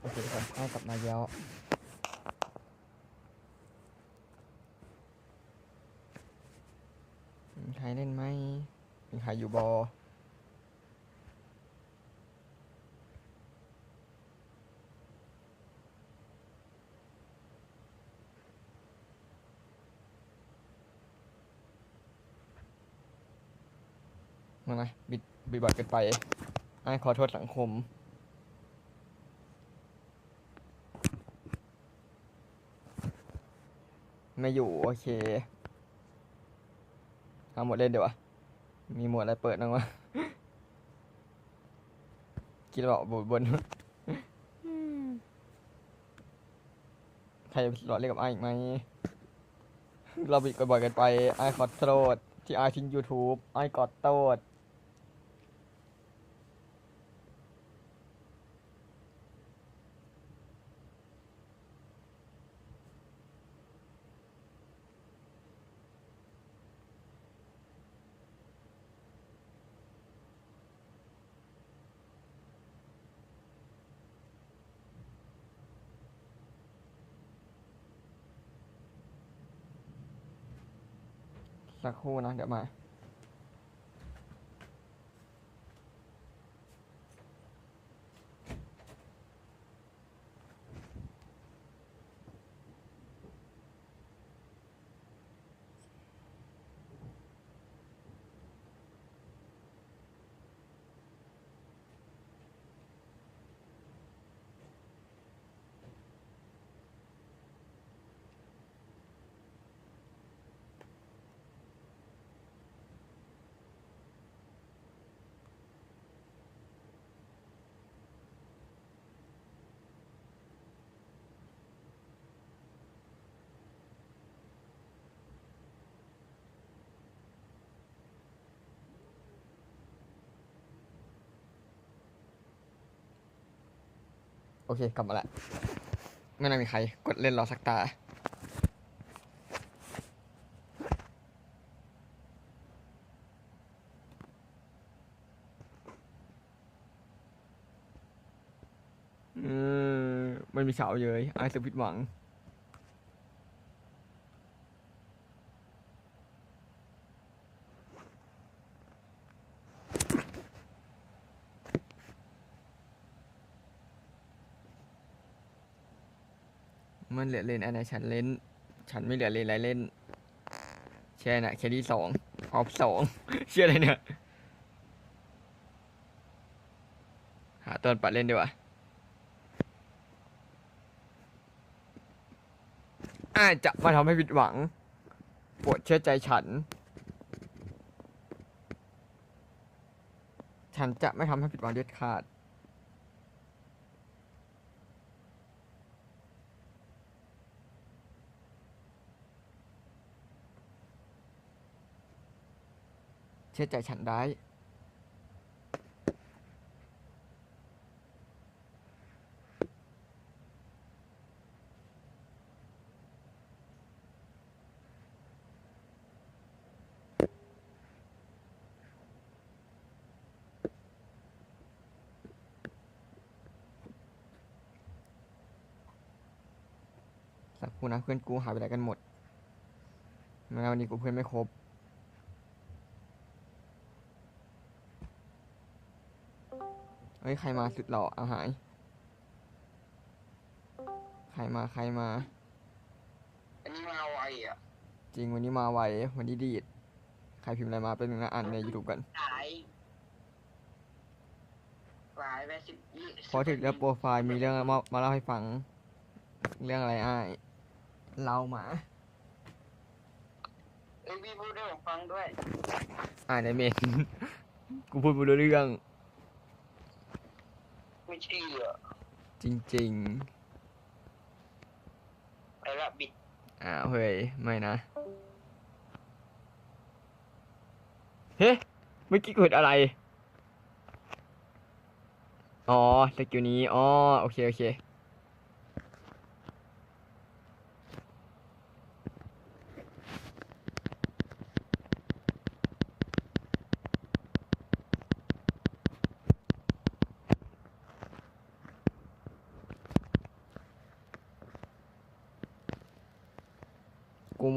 โอเคทุกคนกลับมาแล้วมีใครเล่นไหมมีใครอยู่บอมาไงบิดบิดบัตกันไปไอ้ขอโทษสังคม ไม่อยู่ โอเคเอาหมดเล่นเดี๋ยววะ มีหมวดอะไรเปิดบ้างวะคิดว่าบนบนใครหลอดเล่นกับไอ้อีกไหม เราบิดบ่อยกันไปไอ้ขอโทษที่ไอ้ทิ้ง YouTube ไอ้กอดโทษ สักครู่ โอเค กลับมาละ ไม่น่ามีใคร กดเล่นรอสักตา อืมมันมีสาวเย้ยไอ้สุผิดหวัง เหลือเลนอันไหนฉันเล่น ฉันไม่เหลือเลนอะไรเล่นแช่น่ะแค่ที่สองออฟสองเชื่ออะไรเนี่ย หาต้นปัดเล่นดีกว่าอาจจะมาทำให้ผิดหวังโปรดเชื่อใจฉัน ฉันจะไม่ทำให้ผิดหวังเด็ดขาด ชื่อใจฉันได้ สักครู่นะเพื่อนกูหายไปไหนกันหมดไม่งั้นวันนี้กูเพื่อนไม่ครบ ฮ้ยใครมาสุดหล่อเอาหาย ใครมาใครมา อันนี้มาไวอะจริงวันนี้มาไววันนี้ดีด ใครพิมพ์อะไรมาเป็นหนึ่งนะอ่านในยูทูบกันหลายหลายไปสิบยี่พอถึงแล้วโปรไฟล์มีเรื่องมามาเล่าให้ฟัง เรื่องอะไรอ้ายเราหมาเอ้ยพี่พูดให้ผมฟังด้วย อ่านในเมน กูพูดไม่รู้เรื่อง ไม่เชื่อ จริงไปละบิดๆอ้าวเฮ้ย ไม่นะ เฮ้เมื่อกี้เกิดอะไร อ๋อสกิลนี้ อ๋อ โอเค โอเค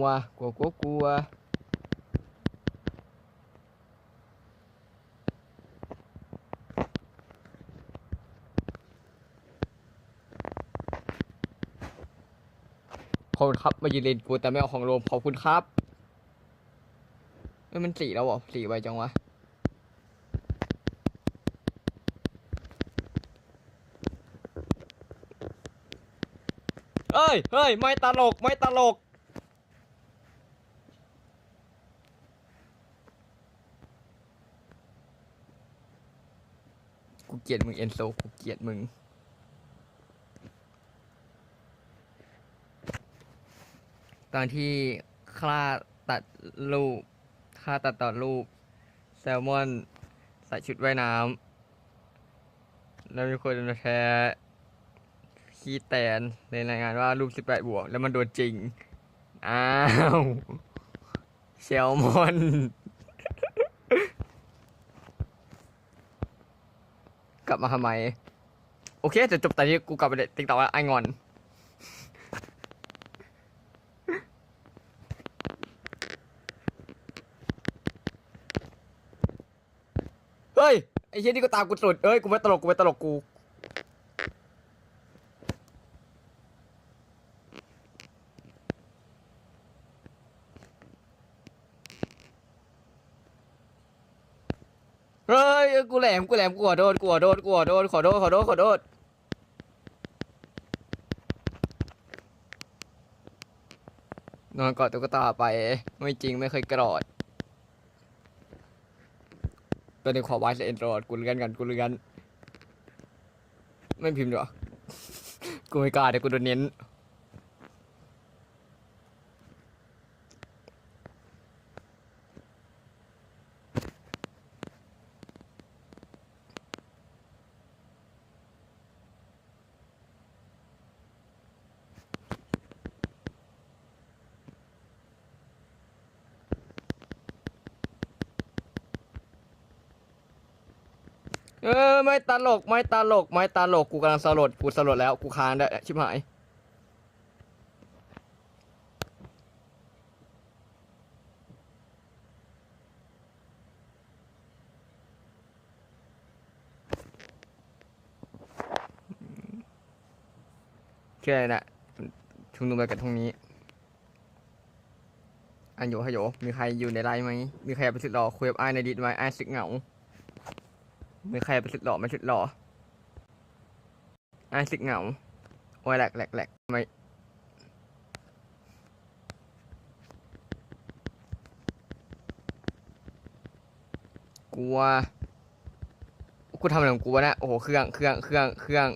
ลัว กลัวกลัวกลัวขอบคุณครับมายืนเลนกูแต่ไม่เอาของโรมขอบคุณครับเอ้ยมันสีแล้วเหรอสีไวจังวะเอ้ยเฮ้ยไม่ตลกไม่ตลก เกลียดมึงเอนโซกูเกลียดมึง ตอนที่ค่าตัดรูปค่าตัดต่อรูป แซลมอน ใส่ชุดว่ายน้ำแล้วมีคนมาแชร์ขี้แตนในรายงานว่ารูป 18 บวก แล้วมันโดนจริง อ้าวเซลมอน กลับมาทำไม โอเคจะจบแต่ที่กูกลับไปติ๊กต็อกแล้วไอ้งอน เฮ้ย ไอ้เชี่ยนี่ก็ตามกูสุดเอ้ย กูไม่ตลก กูไม่ตลกกู เฮ้ย กูแหลมกูแหลมกูขอโทษกูขอโทษกูขอโทษขอโทษขอโทษขอโทษนอนกอดตุ๊กตาไป ไม่จริงไม่เคยกรอดตอนนี้ขอไว้เอ็นรอดกูเลือนกันกูเลือนไม่พิมพ์ดีกว่ากูไม่กล้าเดี๋ยวกูโดนเน้น เออไม่ตลกไม่ตลกไม่ตลกกูกำลังสลดกูสลดแล้วกูค้างได้ชิบหายแค่นั้นแหละชุมนุมไปกันตรงนี้ อันโยฮโยมีใครอยู่ในไลน์ไหมมีใครไปสุดรอคุยกับไอ้ในดิสไหมไอ้สึกเหงา ม่ใครไปสุดหล่อไม่สุดหล่อไอ้สิกเหงาโอ้ยแหลกแหลกแหลกไม่กลัวกูทำอะไรของกูวะเนี่ยโอ้โหเครื่องเครื่องเครื่องเครื่อง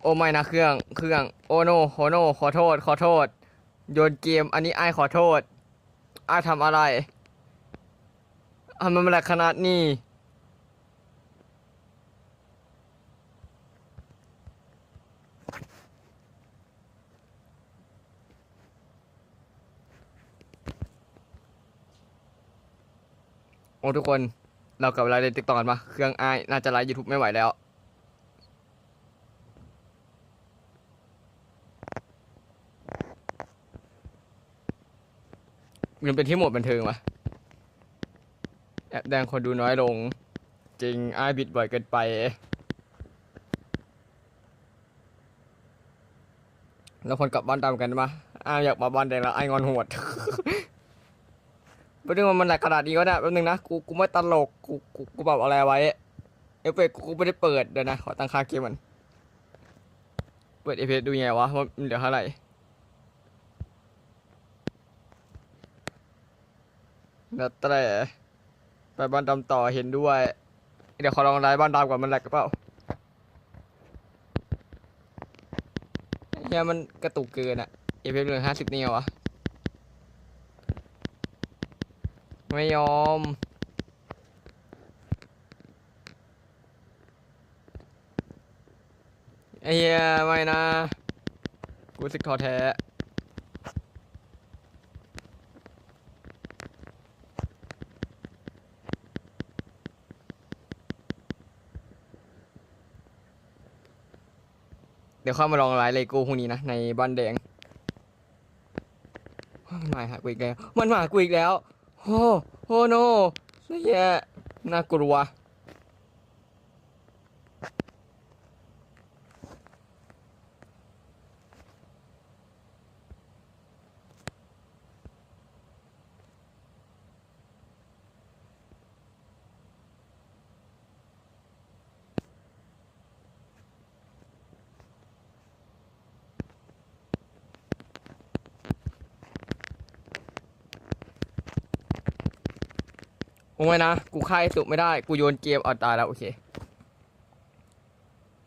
โอ้ไม่นะเครื่องเครื่องโอ้โนโฮโนขอโทษ ขอโทษ โยนเกม อันนี้ไอ้ขอโทษไอ้ทำอะไรทำมันแหลกขนาดนี้ ทุกคน เรากลับเวลาเล่นติ๊กต็อกกันปะเครื่องไอ้น่าจะไลฟ์ยูทูบไม่ไหวแล้ว มันเป็นที่โหมดบันเทิงวะแอบแดงคนดูน้อยลง จริงไอ้บิดบ่อยเกินไป แล้วคนกลับบ้านตามกันปะอ้าวอยากมาบ้านแดงแล้วไอ้งอนโหด แป๊บนึงมันหนักขนาดนี้ก็ได้แป๊บนึงนะกูกูไม่ตลกกูกูกูปรับอะไรไว้เอฟเฟกต์กูไม่ได้เปิดเดี๋ยวนะขอตั้งค่าเกมมันเปิดเอฟเฟกต์ดูยังไงวะว่ามันเหลือเท่าไหร่แล้วแต่ไปบ้านดำต่อเห็นด้วย เดี๋ยวขอลองไลน์บ้านดำก่อนมันแหลกหรือเปล่าเฮียมันกระตุกเกินอะเอฟเฟกต์เหลือห้าสิบเนี่เหรอวะ ไม่ยอม ไอ้เหี้ยไม่นะ กูสึกทอแท้เดี๋ยวเข้ามาลองไลฟ์เลโก้พวกนี้นะ ในบ้านแดง มันมาหากูอีกแล้ว มันมาหากูอีกแล้ว โอ้โอ้โนนี่แย่น่ากลัว โอ้ไม่นะ กูค่าไอ้สุไม่ได้ กูโยนเกมเอาตายแล้ว โอเค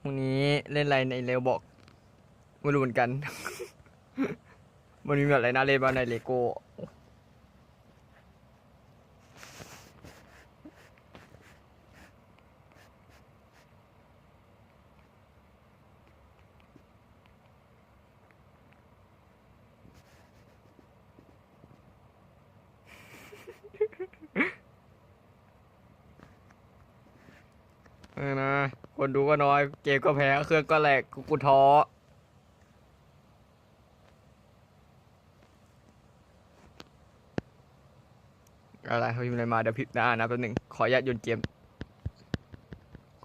พรุ่งนี้เล่นอะไรในเร็วบอก ไม่รู้เหมือนกัน มันมีแบบอะไรน่าเล่นบ้างในเลโก้เออนะ คนดูก็น้อย เกมก็แพ้ เครื่องก็แหลกกูกูท้อ อะไรเขาพิมพ์อะไรมาเดี๋ยวพิมพ์นะอ่านนะแป๊บหนึงขออนุญาตโยนเกม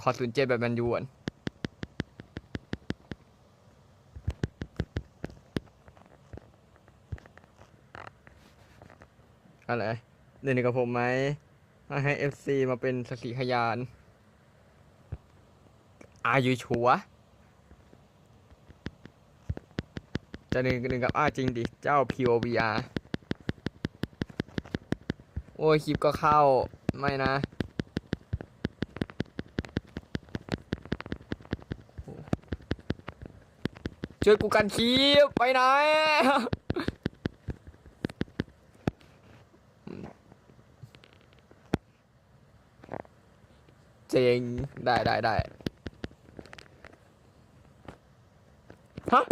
ขอศูนย์เจ็ดแบบแมนยูก่อนอะไรเล่นกับผมไหมให้ FC มาเป็นสักขีพยาน อายุชัวจะหนึ่งหนึ่งกับอาจริงดิ เจ้า POVR โอ้ยคลิปก็เข้า ไม่นะช่วยกูกันคลิปไปไหนเจงได้ได้ได้ ฮะ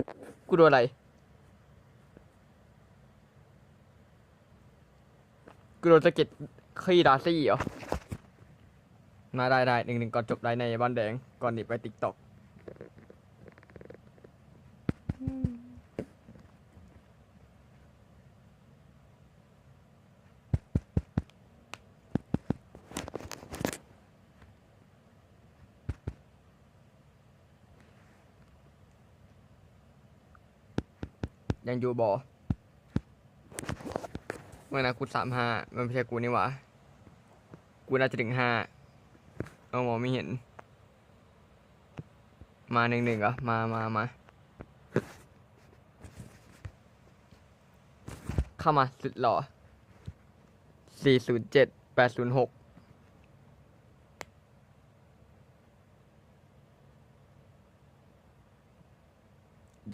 กูโดนอะไร กูโดนสะเก็ดขี้ดาซี่เหรอ มาได้ได้หนึ่งหนึ่งก่อนจบได้ในบ้านแดง ก่อนหนีไปติ๊กต็อก ยังอยู่บอไม่นะกูสามห้ามันไม่ใช่กูนี่หว่า กูน่าจะถึงห้าเอามองไม่เห็น มาหนึ่งหนึ่งเหรอ มามามาเข้ามาสุดหล่อสี่ศูนย์เจ็ดแปดศูนย์หก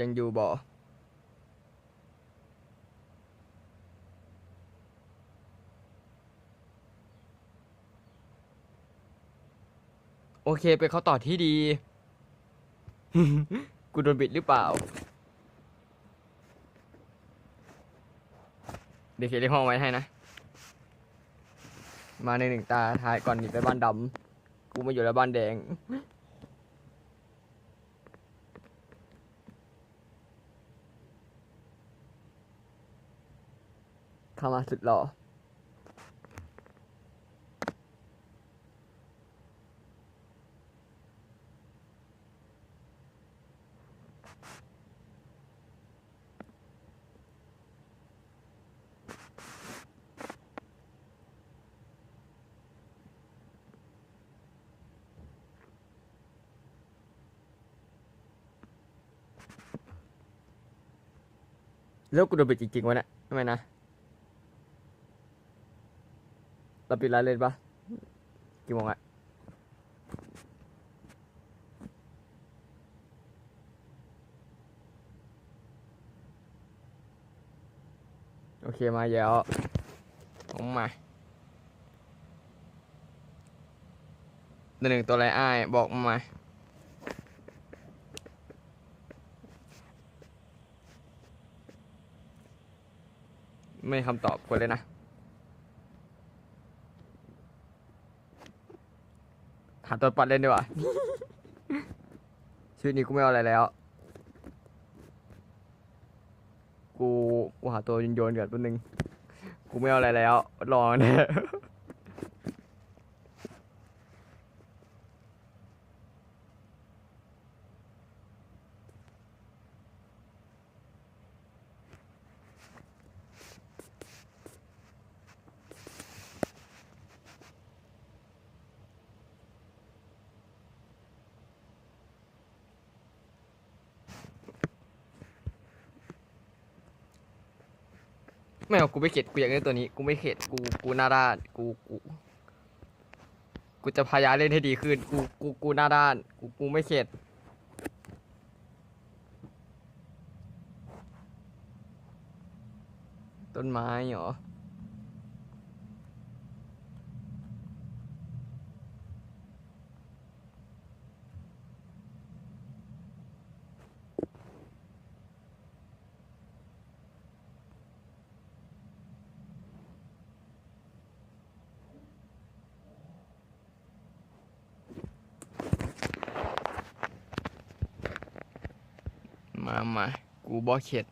ยังอยู่บ่ โอเคเป็นเขาต่อที่ดี กูโดนบิดหรือเปล่า เดี๋ยวเขียนเลขห้องไว้ให้นะ มาในหนึ่งตาท้ายก่อนหนีไปบ้านดำ กูมาอยู่แล้วบ้านแดง เข้ามาสุดหล่อ แล้วกูโดนปิดจริงๆวะเนี่ยทำไมนะเราปิดร้านเลยปะกี่โมงอะโอเคมาแล้วผมมาหนึ่งตัวอะไรอ้ายบอกมา ไม่คำตอบกดเลยนะ หาตัวปัดเล่นดีกว่า ชีวิตนี้กูไม่เอาอะไรแล้ว กูกูหาตัวโยนๆก่อนตัวหนึ่งกูไม่เอาอะไรแล้ว รอเนี่ย ไม่เอากูไม่เข็ดกูอยากเล่นตัวนี้กูไม่เข็ดกูกูหน้าด้านกูกูกูจะพยายามเล่นให้ดีขึ้นกูกูกูหน้าด้านกูกูไม่เข็ดต้นไม้เหรอ มามา กูบอเข็ด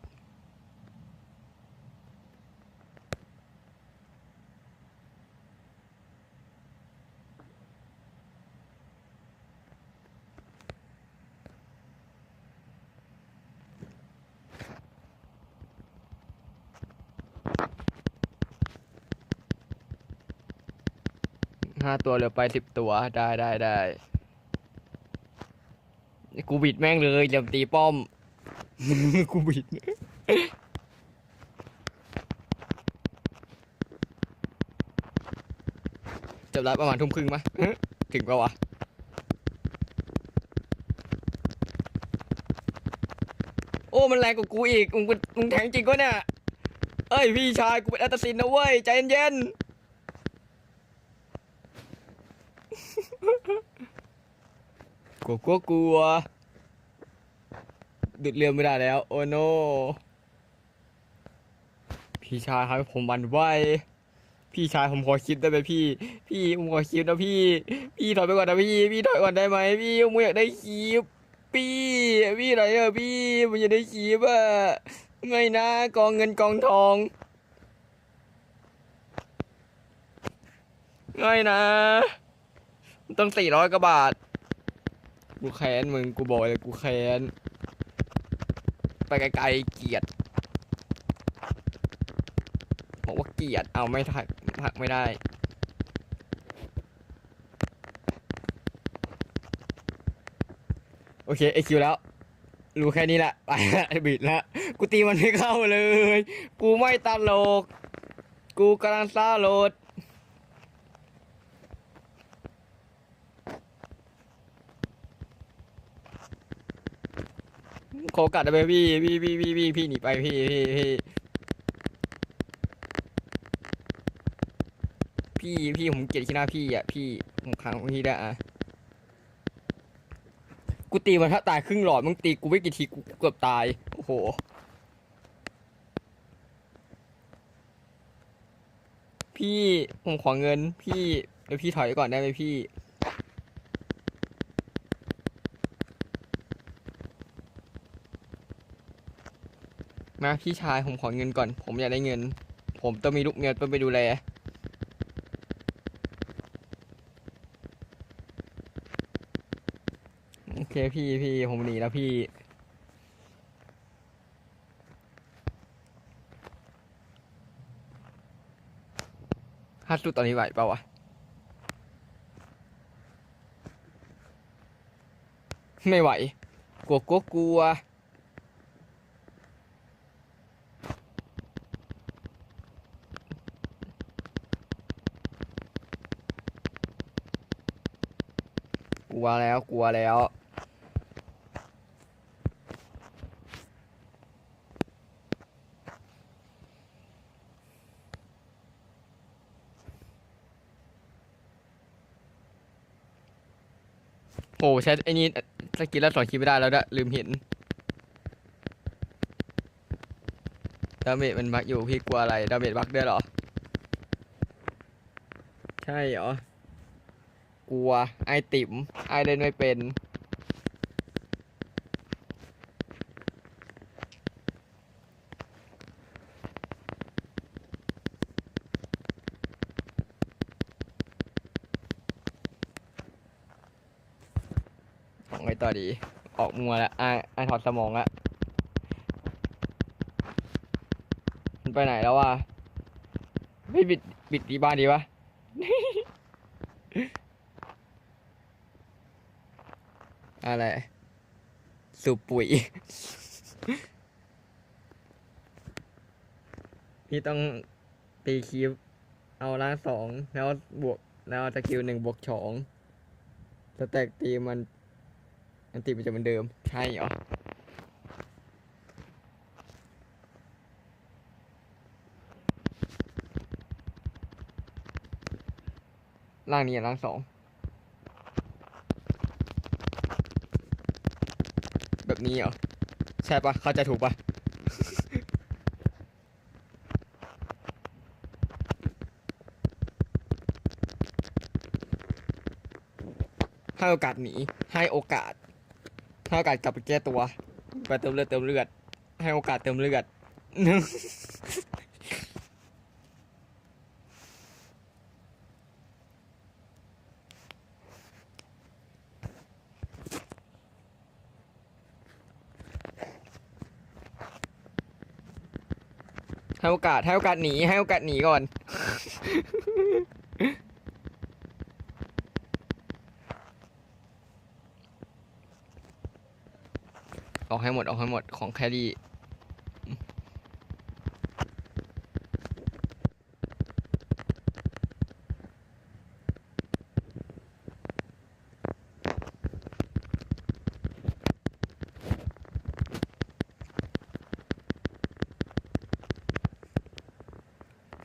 ห้าตัวเหลือไปสิบตัวได้ได้ได้กูบิดแม่งเลยอย่าตีป้อม กูบิดจบแล้วประมาณทุ่มครึ่งไหมยถึงปะวะโอ้มันแรงกว่ากูอีกมึงเป็นมึงแทงจริงก็เนี่ยเอ้ยพี่ชายกูเป็นอัตสินนะเว้ยใจเย็นๆกลัวกลัวกลัว ดึดเรือไม่ได้แล้ว โอ้โนพี่ชายครับผมหวันไหวพี่ชายผมขอคิดได้ไหมพี่ พี่ผมขอคิดนะพี่ พี่ถอยไปก่อนนะพี่ พี่ถอยก่อนได้ไหมพี่ผมอยากได้คลิปพี่พี่ไหนอะพี่ผมอยากได้คลิปอะไม่นะกองเงินกองทองไม่นะต้องสี่ร้อยกว่าบาท กูแค้นมึงกูบอกเลยกูแค้น ไปไกลๆเกียดบอกว่าเกียดเอาไม่ทักทักไม่ได้โอเคไอคิวแล้วรู้แค่นี้แหละไปละบิดละกูตีมันไม่เข้าเลย กูไม่ตลก กูกำลังซ่าโหลด โอกัดได้ไหมพี่พี่พี่พี่พี่พี่หนีไปพี่พี่พี่พี่พี่ผมเกลียดขี้หน้าพี่อะพี่ผมขังพี่ได้อะกูตีมันถ้าตายครึ่งหลอดมึงตีกูไม่กี่ทีกูเกือบตายโอ้โหพี่ผมขอเงินพี่เดี๋ยวพี่ถอยก่อนได้ไหมพี่ พี่ชายผมขอเงินก่อน ผมอยากได้เงิน ผมต้องมีลูกเมียต้องไปดูแลโอเคพี่พี่ผมหนีแล้วพี่ ฮัตสุดตอนนี้ไหวเปล่าวะไม่ไหว กลัวกลัวกลัว กลัวแล้วกลัวแล้ว โอ้ใช้ไอ้นี่สกิลแล้วสอนคิดไม่ได้แล้วด้วยลืมเห็นดาเมจมันบักอยู่พี่กลัวอะไรดาเมจบักด้วยเหรอ ใช่เหรอ กลัว ไอติ๋มไอเล่นไม่เป็นไงต่อดี ออกมัวแล้วไอไอถอดสมองละมันไปไหนแล้ววะไม่บิดบิดดีบ้านดีปะ อะไร สูบปุ๋ย พี่ต้องตีคีฟเอาล่างสอง แล้วบวก แล้วสกิลหนึ่งบวกสองสแต็กตีมัน อันตีมันจะเหมือนเดิม ใช่เหรอล่างนี้ล่างสอง แบบ นี้เหรอ ใช่ปะเข้าใจถูกปะให้โอกาสหนี ให้โอกาส ให้โอกาสกลับไปแก้ตัว ไปเติมเลือดเติมเลือด ให้โอกาสเติมเลือด โอกาสให้โอกาสหนีให้โอกาสหนีก่อน ออกให้หมดออกให้หมดของแครี่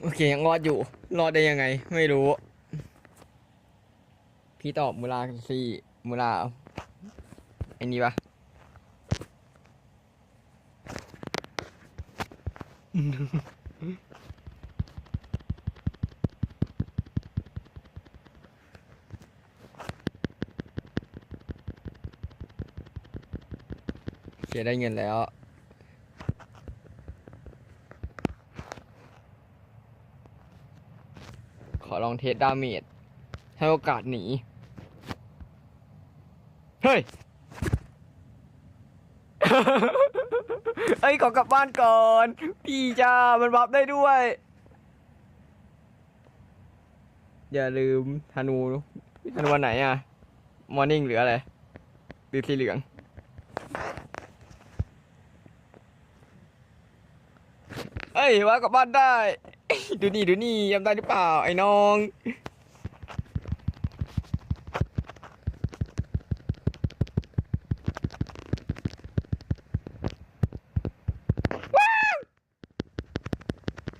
โอเคยังรอดอยู่ รอดได้ยังไง ไม่รู้ พี่ตอบมูลาสี่มูลาไอ้นี่ปะเสียได้เงินแล้ว ข อลองเทสดาเมจให้โอกาสหนี เฮ้ย เอ้ยขอกลับบ้านก่อน พี่จ้า มันบัฟได้ด้วย อย่าลืมธนูธนูวันไหนอะมอร์นิ่งหรืออะไรหรือสีเหลืองเอ้ยว่ากลับบ้านได้ ดูนี่ดูนี่ยำได้หรือเปล่าไอ้น้อง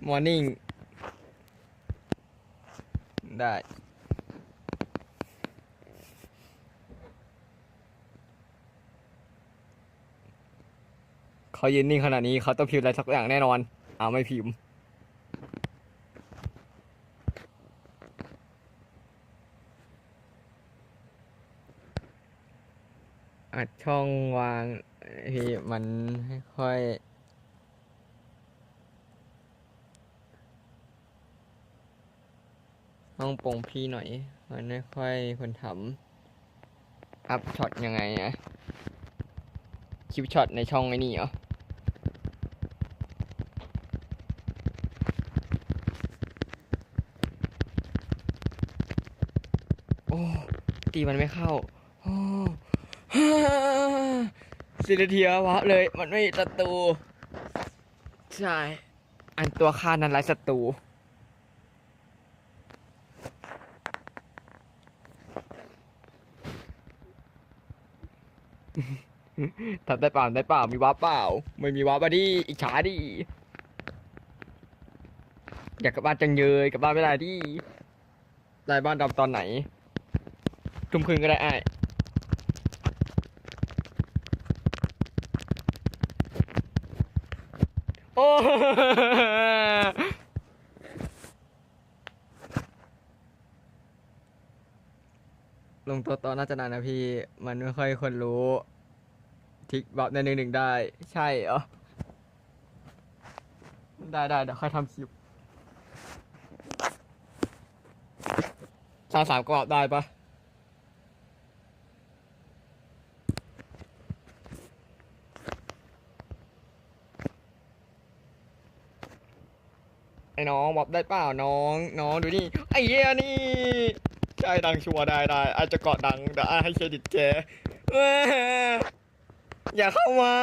มอร์นิ่งได้เขายืนนิ่งขนาดนี้เขาต้องพิมพ์อะไรสักอย่างแน่นอนเอาไม่พิมพ์ ช่องวางพี่มันค่อยต้องปรงพี่หน่อย มันไม่ค่อยคนทำอัพช็อตยังไงอะคลิปช็อตในช่องไอ้นี่เหรอโอ้ตีมันไม่เข้า โอ้ สิลเทียวะเลยมันไม่มีศัตรูใช่ อันตัวฆ่านั้นไร้ศัตรูทำได้เปล่าได้เปล่ามีว้าปเปล่า ไม่มีว้าร์ปอะดิอิจฉาดิอยากกลับบ้านจังเยยกลับบ้านไม่ได้ดิได้บ้านดำตอนไหนทุ่มคืนก็ได้ไอ้ายโอ้ ลงตัวตอนน่าจะนานนะพี่ มันไม่ค่อยคนรู้ทิกแบบในหนึ่งหนึ่งได้ ใช่เหรอ ได้ได้เดี๋ยวค่อยทำคลิปสามสามก็แบบได้ปะไอ้น้องบอกได้เปล่าน้อง น้องดูนี่ ไอ้เหี้ยนี่ ใช่ดังชัวร์ได้ได้อาจจะเกาะดังเดี๋ยวอาให้เครดิตแกเอ้ยอย่าเข้ามา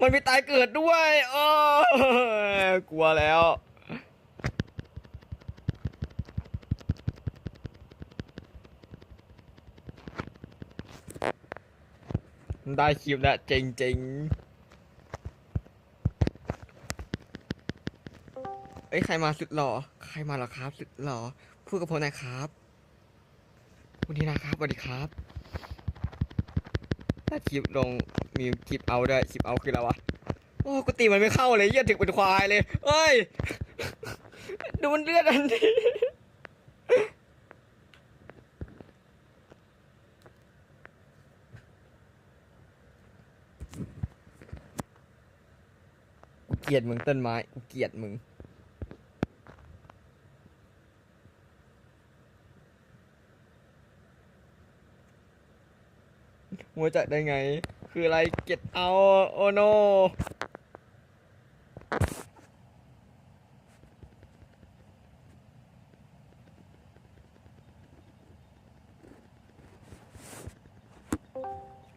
มันมีตายเกิดด้วยโอ้กลัวแล้วได้คลิปแล้วจริงจริงๆ เอ้ยใครมาสุดหล่อใครมาเหรอครับ สุดหล่อพูดกับผมหน่อยครับคุณทีนะครับสวัสดีครับ ถ้าคลิปลงมีคลิปเอาด้วยคลิปเอาคืออะไรวะโอ้กูตีมันไม่เข้าเลยเยี่ยถึงเป็นควายเลยเอ้ยดูมันเลือดอันนี้เกลียดมึงต้นไม้กูเกลียดมึง หัวใจได้ไง คืออะไรเก็ตเอาโอโน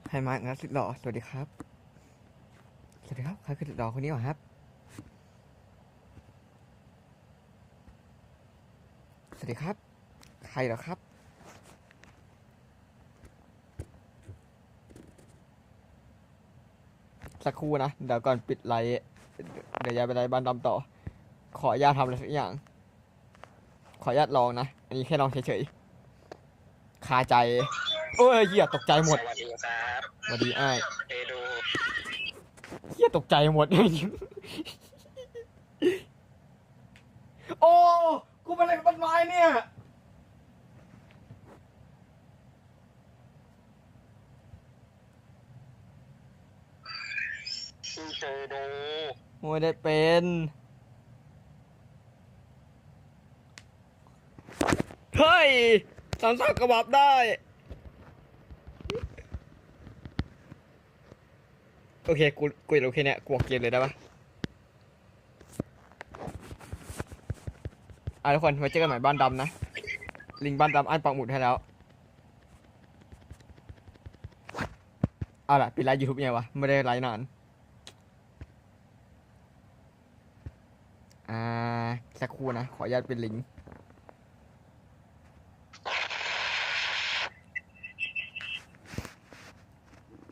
ให้มางัดสิหล่อสวัสดีครับ สวัสดีครับใครคือสิหล่อคนนี้เหรอครับ สวัสดีครับ ใครเหรอครับ สักครู่นะ เดี๋ยวก่อนปิดไลฟ์เดี๋ยวย้ายไปไลฟ์บ้านดำต่อ ขออนุญาตทำอะไรสักอย่าง ขออนุญาตลองนะ อันนี้แค่ลองเฉยๆคาใจโอ้ยเหี้ยตกใจหมดสวัสดีครับสวัสดีอ้ายเอดูเหี้ยตกใจหมด โอ้กูเป็นอะไรกับต้นไม้เนี่ย ชื่อเจอดูไม่ได้เป็นเฮ้ยสามสักกระบับได้โอเคกูกูโอเคเนี่ยกูออกเกมเลยได้ปะอะทุกคนไว้เจอกันใหม่บ้านดำนะ ลิงบ้านดำอันปักหมุดให้แล้วเอาล่ะปิดไลฟ์ยูทูบยังไงวะ ไม่ได้ไลฟ์นาน อ่า สักครู่นะ ขออนุญาตเป็นลิงก์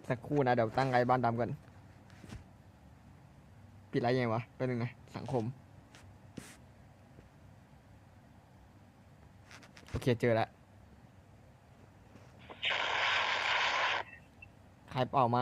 สักครู่นะ เดี๋ยวตั้งไลฟ์บ้านดำก่อน ปิดไลฟ์ยังไงวะเป็นหนึ่งนะ สังคม โอเค เจอแล้วใครเปล่าไหม